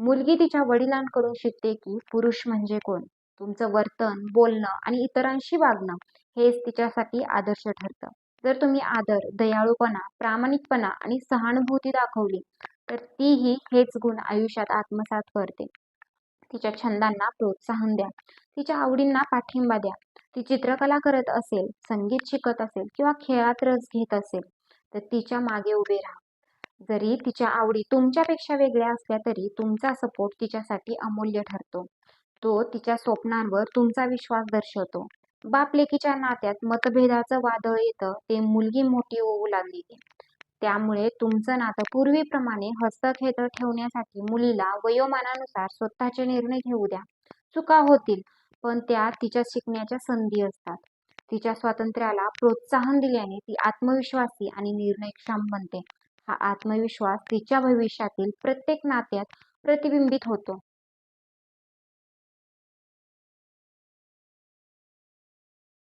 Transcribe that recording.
मुलगी तिच्या वडिलांकडून शिकते की पुरुष म्हणजे कोण? तुमचं वर्तन बोलणं आणि इतरांशी वागणं हेच तिच्यासाठी आदर्श ठरतं. जर तुम्ही आदर दयाळूपणा प्रामाणिकपणा आणि सहानुभूती दाखवली तर तीही हेच गुण आयुष्यात आत्मसात करते. तिच्या छंदांना प्रोत्साहन द्या. तिच्या आवडींना पाठिंबा द्या. ती चित्रकला करत असेल संगीत शिकत असेल किंवा खेळात रस घेत असेल तर तिच्यामागे उभे राहा. जरी तिच्या आवडी तुमच्यापेक्षा वेगळ्या असल्या तरी तुमचा सपोर्ट तिच्यासाठी अमूल्य ठरतो. तो तिच्या स्वप्नांवर तुमचा विश्वास दर्शवतो. बापलेकीच्या नात्यात मतभेदाचं वादळ येतं ते मुलगी मोठी होऊ लागली. त्यामुळे तुमचं नातं पूर्वीप्रमाणे हस्तखेळ ठेवण्यासाठी मुलीला वयोमानानुसार स्वतःचे निर्णय घेऊ द्या. चुका होतील पण त्या तिच्या शिकण्याच्या संधी असतात. तिच्या स्वातंत्र्याला प्रोत्साहन दिल्याने ती आत्मविश्वासी आणि निर्णयक्षम बनते. हा आत्मविश्वास तिच्या भविष्यातील प्रत्येक नात्यात प्रतिबिंबित होतो.